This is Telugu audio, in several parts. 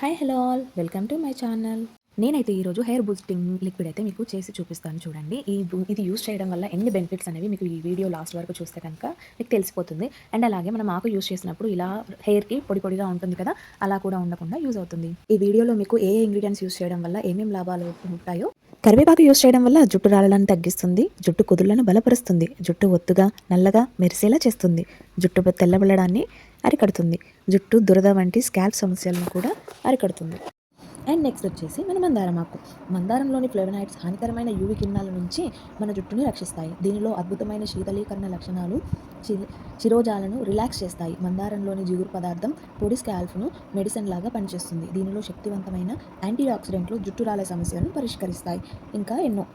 Hi hello all welcome to my channel నేనైతే ఈరోజు హెయిర్ బూస్టింగ్ లిక్విడ్ అయితే మీకు చేసి చూపిస్తాను చూడండి. ఈ ఇది యూస్ చేయడం వల్ల ఎన్ని బెనిఫిట్స్ అనేవి మీకు ఈ వీడియో లాస్ట్ వరకు చూస్తే కనుక మీకు తెలిసిపోతుంది. అండ్ అలాగే మనం ఆకు యూస్ చేసినప్పుడు ఇలా హెయిర్కి పొడి పొడిగా ఉంటుంది కదా అలా కూడా ఉండకుండా యూజ్ అవుతుంది. ఈ వీడియోలో మీకు ఏ ఇంగ్రీడియంట్స్ యూస్ చేయడం వల్ల ఏమేమి లాభాలు ఉంటాయో కరివేపాకు యూస్ చేయడం వల్ల జుట్టు రాళ్ళను తగ్గిస్తుంది జుట్టు కుదుళ్ళను బలపరుస్తుంది జుట్టు ఒత్తుగా నల్లగా మెరిసేలా చేస్తుంది. జుట్టు తెల్లబడడాన్ని అరికడుతుంది. జుట్టు దురద వంటి స్కాల్ప్ సమస్యలను కూడా అరికడుతుంది. అండ్ నెక్స్ట్ వచ్చేసి మన మందారం ఆకు. మందారంలోని ఫ్లేవనాయిడ్స్ హానికరమైన యూవి కిరణాల నుంచి మన జుట్టుని రక్షిస్తాయి. దీనిలో అద్భుతమైన శీతలీకరణ లక్షణాలు చి- రిలాక్స్ చేస్తాయి. మందారంలోని జిగురు పదార్థం పొడి స్కాల్ఫ్ను మెడిసిన్ లాగా పనిచేస్తుంది. దీనిలో శక్తివంతమైన యాంటీ ఆక్సిడెంట్లు జుట్టు రాలే సమస్యలను పరిష్కరిస్తాయి. ఇంకా ఎన్నో.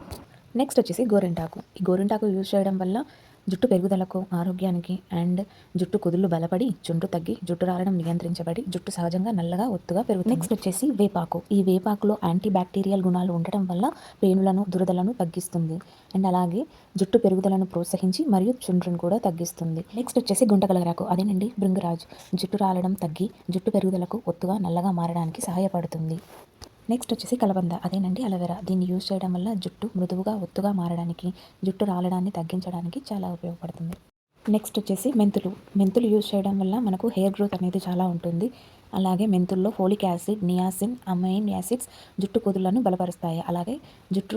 నెక్స్ట్ వచ్చేసి గోరింటాకు. ఈ గోరింటాకు యూజ్ చేయడం వల్ల జుట్టు పెరుగుదలకు ఆరోగ్యానికి అండ్ జుట్టు కుదుళ్ళు బలపడి జుండు తగ్గి జుట్టు రాలడం నియంత్రించబడి జుట్టు సహజంగా నల్లగా ఒత్తుగా పెరుగుతుంది. నెక్స్ట్ వచ్చేసి వేపాకు. ఈ వేపాకులో యాంటీ బ్యాక్టీరియల్ గుణాలు ఉండటం వల్ల పేనులను దురదలను తగ్గిస్తుంది. అండ్ అలాగే జుట్టు పెరుగుదలను ప్రోత్సహించి మరియు చుండ్రును కూడా తగ్గిస్తుంది. నెక్స్ట్ వచ్చేసి గుంటగలగరాకు అదేనండి భృంగరాజ్ జుట్టు రాలడం తగ్గి జుట్టు పెరుగుదలకు ఒత్తుగా నల్లగా మారడానికి సహాయపడుతుంది. నెక్స్ట్ వచ్చేసి కలబంద. అదేనండి అలవెరా దీన్ని యూజ్ చేయడం వల్ల జుట్టు మృదువుగా ఒత్తుగా మారడానికి జుట్టు రాలడాన్ని తగ్గించడానికి చాలా ఉపయోగపడుతుంది. నెక్స్ట్ వచ్చేసి మెంతులు. మెంతులు యూజ్ చేయడం వల్ల మనకు హెయిర్ గ్రోత్ అనేది చాలా ఉంటుంది. అలాగే మెంతుల్లో folic acid niacin amino acids జుట్టు కుదుళ్ళను బలపరుస్తాయి. అలాగే జుట్టు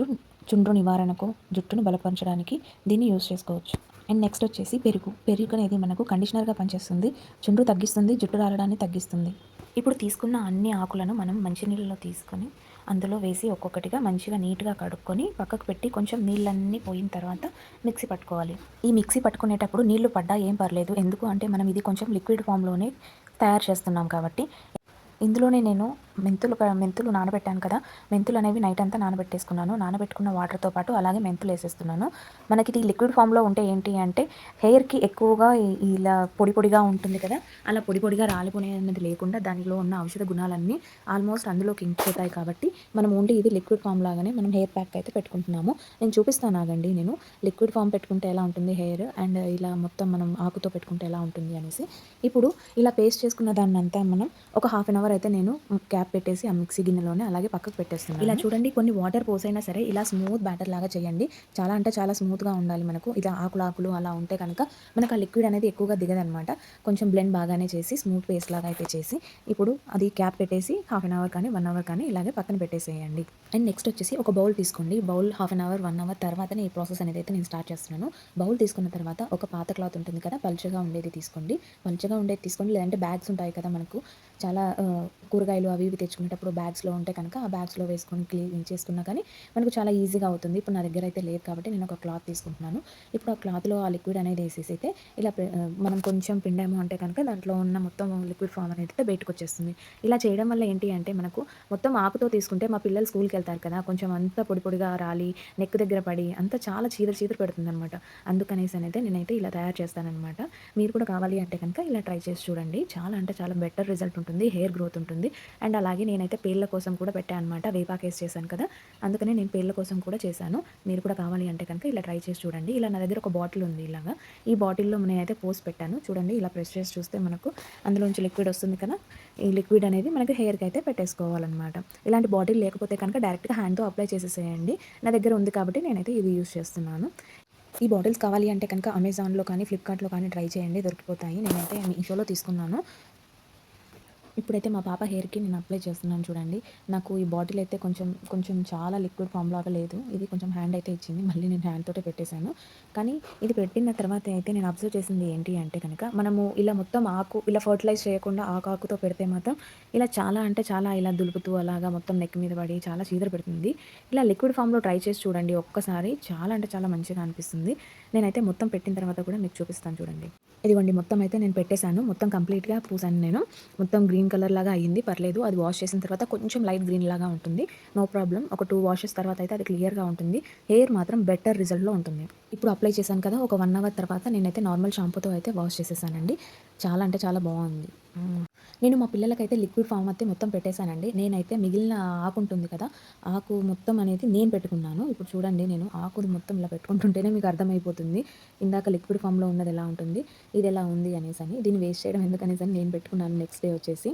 చుండ్రు నివారణకు జుట్టును బలపరచడానికి దీన్ని యూజ్ చేసుకోవచ్చు. అండ్ నెక్స్ట్ వచ్చేసి పెరుగు. పెరుగు అనేది మనకు కండిషనర్గా పనిచేస్తుంది. చుండ్రు తగ్గిస్తుంది జుట్టు రాలడాన్ని తగ్గిస్తుంది. ఇప్పుడు తీసుకున్న అన్ని ఆకులను మనం మంచినీళ్ళలో తీసుకొని అందులో వేసి ఒక్కొక్కటిగా మంచిగా నీట్గా కడుక్కొని పక్కకు పెట్టి కొంచెం నీళ్ళన్నీ పోయిన తర్వాత మిక్సీ పట్టుకోవాలి. ఈ మిక్సీ పట్టుకునేటప్పుడు నీళ్ళు పడ్డా ఏం పర్లేదు. ఎందుకు అంటే మనం ఇది కొంచెం లిక్విడ్ ఫామ్లోనే తయారు చేస్తున్నాం కాబట్టి. ఇందులోనే నేను మెంతులు మెంతులు నానబెట్టాను కదా మెంతులు అనేవి నైట్ అంతా నానబెట్టేసుకున్నాను. నానబెట్టుకున్న వాటర్తో పాటు అలాగే మెంతులు వేసేస్తున్నాను. మనకి ఇది లిక్విడ్ ఫామ్లో ఉంటే ఏంటి అంటే హెయిర్కి ఎక్కువగా ఇలా పొడి పొడిగా ఉంటుంది కదా అలా పొడి పొడిగా రాలిపోనే అనేది లేకుండా దానిలో ఉన్న ఔషధ గుణాలన్నీ ఆల్మోస్ట్ అందులోకి ఇంకిపోతాయి కాబట్టి మనం ఓన్లీ ఇది లిక్విడ్ ఫామ్ లాగానే మనం హెయిర్ ప్యాక్ అయితే పెట్టుకుంటున్నాము. నేను చూపిస్తాను ఆగండి నేను లిక్విడ్ ఫామ్ పెట్టుకుంటే ఎలా ఉంటుంది హెయిర్ అండ్ ఇలా మొత్తం మనం ఆకుతో పెట్టుకుంటే ఎలా ఉంటుంది అనేసి. ఇప్పుడు ఇలా పేస్ట్ చేసుకున్న దాన్ని అంతా మనం ఒక హాఫ్ అన్ అవర్ అయితే నేను క్యాప్ పెట్టేసి ఆ మిక్సీ గిన్నెలోనే అలాగే పక్కకు పెట్టేస్తున్నాను. ఇలా చూడండి కొన్ని వాటర్ పోసైనా సరే ఇలా స్మూత్ బ్యాటర్ లాగా చేయండి. చాలా అంటే చాలా స్మూత్గా ఉండాలి మనకు. ఇలా ఆకులు ఆకులు అలా ఉంటే కనుక మనకు ఆ లిక్విడ్ అనేది ఎక్కువగా దిగదనమాట. కొంచెం బ్లెండ్ బాగానే చేసి స్మూత్ పేస్ట్ లాగా అయితే చేసి ఇప్పుడు అది క్యాప్ పెట్టేసి హాఫ్ అన్ అవర్ కానీ వన్ అవర్ కానీ ఇలాగే పక్కన పెట్టేసేయండి. అండ్ నెక్స్ట్ వచ్చేసి ఒక బౌల్ తీసుకోండి. Bowl half an hour one hour తర్వాతనే ఈ ప్రాసెస్ అనేది అయితే నేను స్టార్ట్ చేస్తున్నాను. బౌల్ తీసుకున్న తర్వాత ఒక పాత క్లాత్ ఉంటుంది కదా పలుచగా ఉండేది తీసుకోండి. పలుచగా ఉండేది తీసుకోండి. లేదంటే బ్యాగ్స్ ఉంటాయి కదా మనకు. చాలా కూరగాయలు అవి ఇవి తెచ్చుకునేటప్పుడు బ్యాగ్స్లో ఉంటే కనుక ఆ బ్యాగ్స్లో వేసుకొని క్లీన్ చేసుకున్నా కానీ మనకు చాలా ఈజీగా అవుతుంది. ఇప్పుడు నా దగ్గర అయితే లేదు కాబట్టి నేను ఒక క్లాత్ తీసుకుంటున్నాను. ఇప్పుడు ఆ క్లాత్లో ఆ లిక్విడ్ అనేది వేసేసి అయితే ఇలా మనం కొంచెం పిండాము అంటే కనుక దాంట్లో ఉన్న మొత్తం లిక్విడ్ ఫామ్ అనేది అయితే బయటకు వచ్చేస్తుంది ఇలా చేయడం వల్ల ఏంటి అంటే మనకు మొత్తం ఆకుతో తీసుకుంటే మా పిల్లలు స్కూల్కి వెళ్తారు కదా కొంచెం అంతా పొడి పొడిగా రాలి నెక్ దగ్గర పడి అంతా చాలా చీదర చీదర పెడుతుంది అనమాట అందుకనేసి అయితే నేనైతే ఇలా తయారు చేస్తానమాట మీరు కూడా కావాలి అంటే కనుక ఇలా ట్రై చేసి చూడండి. చాలా అంటే చాలా బెటర్ రిజల్ట్ ఉంటుంది. హెయిర్ గ్రోత్ ఉంటుంది. అండ్ అలాగే నేనైతే పేర్ల కోసం కూడా పెట్టాను అనమాట వేపాకేస్ చేశాను కదా. అందుకనే నేను పేర్ల కోసం కూడా చేశాను. మీరు కూడా కావాలి అంటే కనుక ఇలా ట్రై చేసి చూడండి. ఇలా నా దగ్గర ఒక బాటిల్ ఉంది ఇలాగా. ఈ బాటిల్లో నేనైతే పోసి పెట్టాను. చూడండి ఇలా ప్రెస్ చేసి చూస్తే మనకు అందులోంచి లిక్విడ్ వస్తుంది కదా. ఈ లిక్విడ్ అనేది మనకి హెయిర్కి అయితే పెట్టేసుకోవాలన్నమాట. ఇలాంటి బాటిల్ లేకపోతే కనుక డైరెక్ట్గా హ్యాండ్తో అప్లై చేసేసేయండి. నా దగ్గర ఉంది కాబట్టి నేనైతే ఇది యూస్ చేస్తున్నాను. ఈ బాటిల్స్ కావాలి అంటే కనుక అమెజాన్లో కానీ ఫ్లిప్కార్ట్లో కానీ ట్రై చేయండి. దొరికిపోతాయి. నేనైతే మీషోలో తీసుకున్నాను. ఇప్పుడైతే మా పాప హెయిర్కి నేను అప్లై చేస్తున్నాను చూడండి. నాకు ఈ బాటిల్ అయితే కొంచెం కొంచెం చాలా లిక్విడ్ ఫామ్ లాగా లేదు. ఇది కొంచెం హ్యాండ్ అయితే ఇచ్చింది. మళ్ళీ నేను హ్యాండ్ తోటే పెట్టేశాను. కానీ ఇది పెట్టిన తర్వాత అయితే నేను అబ్జర్వ్ చేసింది ఏంటి అంటే కనుక మనము ఇలా మొత్తం ఆకు ఇలా ఫర్టిలైజ్ చేయకుండా ఆకు ఆకుతో పెడితే మాత్రం ఇలా చాలా అంటే చాలా ఇలా దులుపుతూ అలాగా మొత్తం నెక్ మీద పడి చాలా చీదర పెడుతుంది. ఇలా లిక్విడ్ ఫామ్లో ట్రై చేసి చూడండి. ఒక్కసారి చాలా అంటే చాలా మంచిగా అనిపిస్తుంది. నేనైతే మొత్తం పెట్టిన తర్వాత కూడా మీకు చూపిస్తాను చూడండి. ఇదిగోండి మొత్తం అయితే నేను పెట్టేశాను. మొత్తం కంప్లీట్గా పూసాను నేను. మొత్తం గ్రీన్ కలర్ లాగా అయ్యింది పర్లేదు అది వాష్ చేసిన తర్వాత కొంచెం లైట్ గ్రీన్ లాగా ఉంటుంది. నో ప్రాబ్లం ఒక టూ వాషెస్ తర్వాత అయితే అది క్లియర్గా ఉంటుంది. హెయిర్ మాత్రం బెటర్ రిజల్ట్లో ఉంటుంది. ఇప్పుడు అప్లై చేశాను కదా ఒక వన్ అవర్ తర్వాత నేనైతే నార్మల్ షాంపూతో అయితే వాష్ చేసేసానండి. చాలా అంటే చాలా బాగుంది. నేను మా పిల్లలకైతే లిక్విడ్ ఫామ్ అయితే మొత్తం పెట్టేశానండి. నేనైతే మిగిలిన ఆకు ఉంటుంది కదా ఆకు మొత్తం అనేది నేను పెట్టుకున్నాను. ఇప్పుడు చూడండి నేను ఆకు మొత్తం ఇలా పెట్టుకుంటుంటేనే మీకు అర్థమైపోతుంది. ఇందాక లిక్విడ్ ఫామ్లో ఉన్నది ఎలా ఉంటుంది ఇది ఎలా ఉంది అనేసి అని దీన్ని వేస్ట్ చేయడం ఎందుకనేసి అని నేను పెట్టుకున్నాను. నెక్స్ట్ డే వచ్చేసి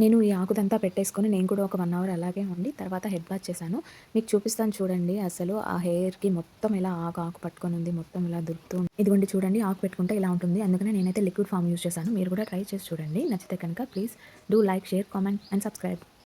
నేను ఈ ఆకుదంతా పెట్టేసుకొని నేను కూడా ఒక వన్ అవర్ అలాగే ఉండి తర్వాత హెడ్ బాత్ చేశాను. మీకు చూపిస్తాను చూడండి అసలు ఆ హెయిర్కి మొత్తం ఇలా ఆకు ఆకు పట్టుకొని ఉంది మొత్తం ఇలా దురుకుతూ ఇదిగోండి చూడండి ఆకు పెట్టుకుంటే ఇలా ఉంటుంది. అందుకనే నేనైతే లిక్విడ్ ఫామ్ యూస్ చేశాను. మీరు కూడా ట్రై చేసి చూడండి. నచ్చితే కనుక please do like share comment and subscribe.